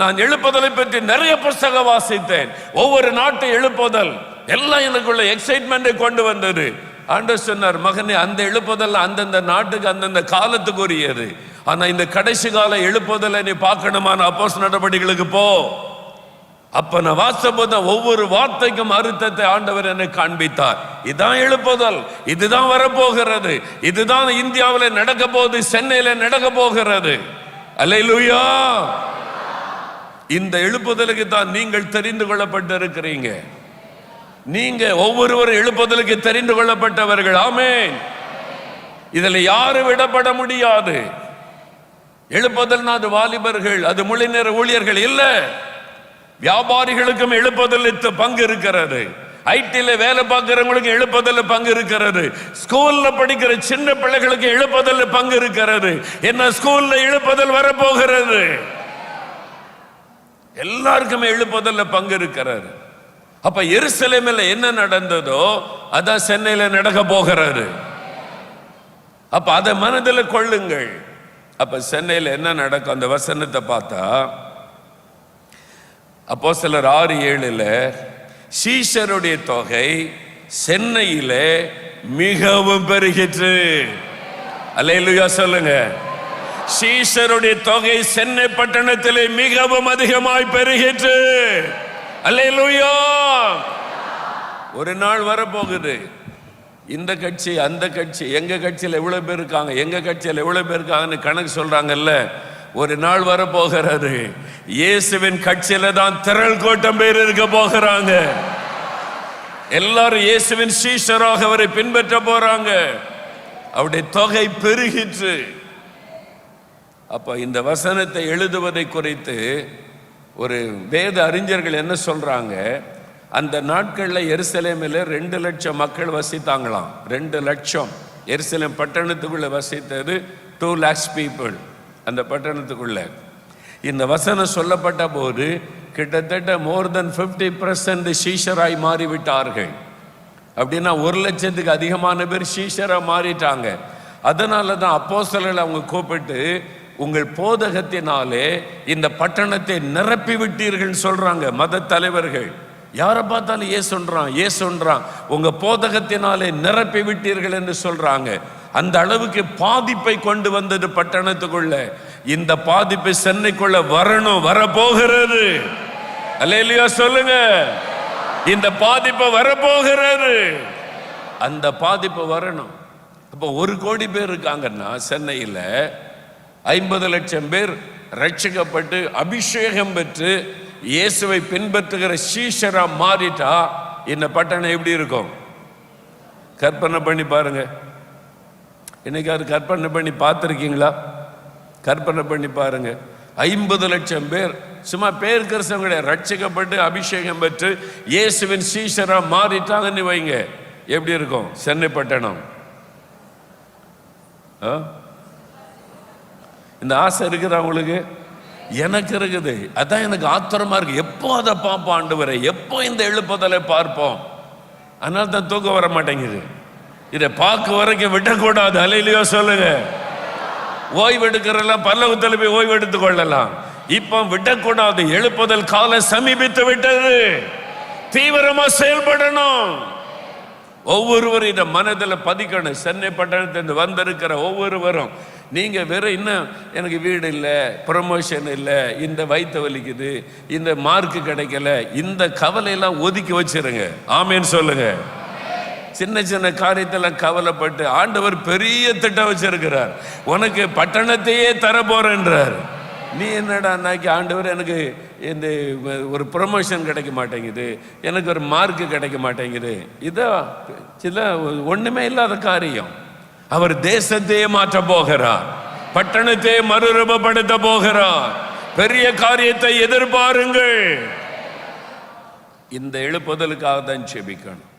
நான் எழுப்புதலை பற்றி நிறைய புஸ்தகம் வாசித்தேன். ஒவ்வொரு நாட்டு எழுப்புதல். எல்லாம் எனக்குள்ள எக்ஸைட்மெண்ட்டை கொண்டு வந்தது. ஆண்டர் சொன்னார் மகனே அந்த எழுப்புதல் அந்தந்த நாட்டுக்கு அந்தந்த காலத்துக்கு உரியது ஆனா இந்த கடைசி கால எழுப்புதலை நீ பார்க்கணுமான அப்போஸ் நடவடிக்கைகளுக்கு போ. அப்ப நான் வாசப்போது ஒவ்வொரு வார்த்தைக்கும் அர்த்தத்தை ஆண்டவர் என்னை காண்பித்தார். இதுதான் எழுப்புதல். இதுதான் வரப்போகிறது. இதுதான் இந்தியாவில் நடக்க போகுது சென்னையில நடக்க போகிறது அல்லேலூயா! இந்த எழுப்புதலுக்கு தான் நீங்கள் தெரிந்து கொள்ளப்பட்டிருக்கிறீங்க. நீங்க ஒவ்வொருவரும் எழுப்புதலுக்கு தெரிந்து கொள்ளப்பட்டவர்கள். ஆமேன். இதில் யாரும் விடப்பட முடியாது. எழுப்புதல்னா அது வாலிபர்கள் அது முழு நேர ஊழியர்கள் இல்ல. வியாபாரிகளுக்கும் எழுப்புதலுக்கு பங்கு இருக்கிறது. ஐடியில் வேலை பார்க்குறவங்களுக்கு எழுப்பதில் பங்கு இருக்கிறது. ஸ்கூலில் படிக்கிற சின்ன பிள்ளைகளுக்கு எழுப்பதில் பங்கு இருக்கிறது. என்ன ஸ்கூலில் எழுப்புதல் வரப்போகிறது? எல்லாருக்குமே எழுப்புதல்ல பங்கு இருக்கிறாரு. அப்ப எருசலேமில் என்ன நடந்ததோ அதான் சென்னையில நடக்க போகிறாரு. அப்ப அதை மனதில் கொள்ளுங்கள். அப்ப சென்னையில் என்ன நடக்கும்? அந்த வசனத்தை பார்த்தா அப்போ சிலர் ஆறு ஏழுல சீஷருடைய தொகை சென்னையில மிகவும் பெருகிற்று. அல்லேலூயா சொல்லுங்க. சீசருடைய தொகை சென்னை பட்டணத்திலே மிகவும் அதிகமாய் பெருகிற்று. அல்லேலூயா. ஒரு நாள் வரப்போகுது. இந்த கட்சி அந்த கட்சி எங்க கட்சியில் எவ்வளவு பேர் இருக்காங்க எங்க கட்சியில் எவ்வளவு பேர் இருக்காங்கன்னு கணக்கு சொல்றாங்கல்ல. ஒரு நாள் வரப்போகிறாரு. இயேசுவின் கட்சியில தான் திரள் கூட்டம் பேர் இருக்க போகிறாங்க. எல்லாரும் இயேசுவின் சீஷராக அவரை பின்பற்ற போறாங்க. அவருடைய தொகை பெருகிற்று. அப்போ இந்த வசனத்தை எழுதுவதை குறித்து ஒரு வேத அறிஞர்கள் என்ன சொல்கிறாங்க அந்த நாட்களில் எருசலேமில் ரெண்டு லட்சம் மக்கள் வசித்தாங்களாம். ரெண்டு லட்சம். எருசலேம் பட்டணத்துக்குள்ளே வசித்தது டூ லேக்ஸ் பீப்புள் அந்த பட்டணத்துக்குள்ளே. இந்த வசனம் சொல்லப்பட்ட போது கிட்டத்தட்ட மோர் தென் ஃபிஃப்டி பர்சன்ட் சீஷராய் மாறிவிட்டார்கள். அப்படின்னா ஒரு லட்சத்துக்கு அதிகமான பேர் சீஷராக மாறிட்டாங்க. அதனால தான் அப்போ அவங்க கூப்பிட்டு உங்கள் போதகத்தினாலே இந்த பட்டணத்தை நிரப்பி விட்டீர்கள் சொல்றாங்க மத தலைவர்கள். யாரை பார்த்தாலும் ஏ சொல்றான் ஏ சொல்றான்? உங்க போதகத்தினாலே நிரப்பி விட்டீர்கள் என்று சொல்றாங்க. அந்த அளவுக்கு பாதிப்பை கொண்டு வந்தது பட்டணத்துக்குள்ள. இந்த பாதிப்பு சென்னைக்குள்ள வரணும் வரப்போகிறது. அல்லையா சொல்லுங்க. இந்த பாதிப்பு வரப்போகிறது. அந்த பாதிப்பு வரணும். அப்போ ஒரு கோடி பேர் இருக்காங்கன்னா சென்னையில் ஐம்பது லட்சம் பேர் ரட்சிக்கப்பட்டு அபிஷேகம் பெற்று இயேசுவை பின்பற்றுகிற சீஷரா மாறிட்டா இந்த பட்டணம் எப்படி இருக்கும்? கற்பனை பண்ணி பாருங்க. என்னைக்காவது கற்பனை பண்ணி பார்த்துருக்கீங்களா? கற்பனை பண்ணி பாருங்க. ஐம்பது லட்சம் பேர் சும்மா பேர் கிறிஸ்தவங்களே ரட்சிக்கப்பட்டு அபிஷேகம் பெற்று இயேசுவின் சீஷரா மாறிட்டாங்கன்னு வைங்க. எப்படி இருக்கும்? சென்னை பட்டணம். ஆ? இந்த ஆசை இருக்குதா அவங்களுக்கு எனக்கு இருக்குது. அதான் எனக்கு ஆத்திரமா இருக்கு. எப்போ அதை பார்ப்போம் ஆண்டு எப்போ இந்த எழுப்புதலை பார்ப்போம்? அதனால தான் தூக்கம் வர மாட்டேங்குது. இதை பார்க்க வரைக்கும் விடக்கூடாது. அலையிலையோ சொல்லுங்க. ஓய்வு எடுக்கிறெல்லாம் பல்லவத்தில் போய் ஓய்வு எடுத்துக் கொள்ளலாம். இப்போ விடக்கூடாது. எழுப்புதல் காலம் சமீபித்து விட்டது. தீவிரமா செயல்படணும். ஒவ்வொருவரும் இதை மனதில் பதிக்கணும். சென்னை பட்டணத்திலிருந்து வந்திருக்கிற ஒவ்வொருவரும் நீங்கள் வெறும் இன்னும் எனக்கு வீடு இல்லை ப்ரமோஷன் இல்லை இந்த வயிற்று வலிக்குது இந்த மார்க்கு கிடைக்கல இந்த கவலையெல்லாம் ஒதுக்கி வச்சிருங்க. ஆமேன்னு சொல்லுங்க. சின்ன சின்ன காரியத்தில் கவலைப்பட்டு ஆண்டவர் பெரிய திட்டம் வச்சிருக்கிறார். உனக்கு பட்டணத்தையே தர போறேன்றார் நீ என்னடா அன்னைக்கு ஆண்டவர் எனக்கு இந்த ஒரு ப்ரொமோஷன் கிடைக்க மாட்டேங்குது எனக்கு ஒரு மார்க்கு கிடைக்க மாட்டேங்குது. இதோ சில ஒன்றுமே இல்லாத காரியம். அவர் தேசத்தையே மாற்ற போகிறார். பட்டணத்தை மறுரூபப்படுத்த போகிறார். பெரிய காரியத்தை எதிர்பாருங்கள். இந்த எழுப்புதலுக்காக தான் செபிக்கணும்.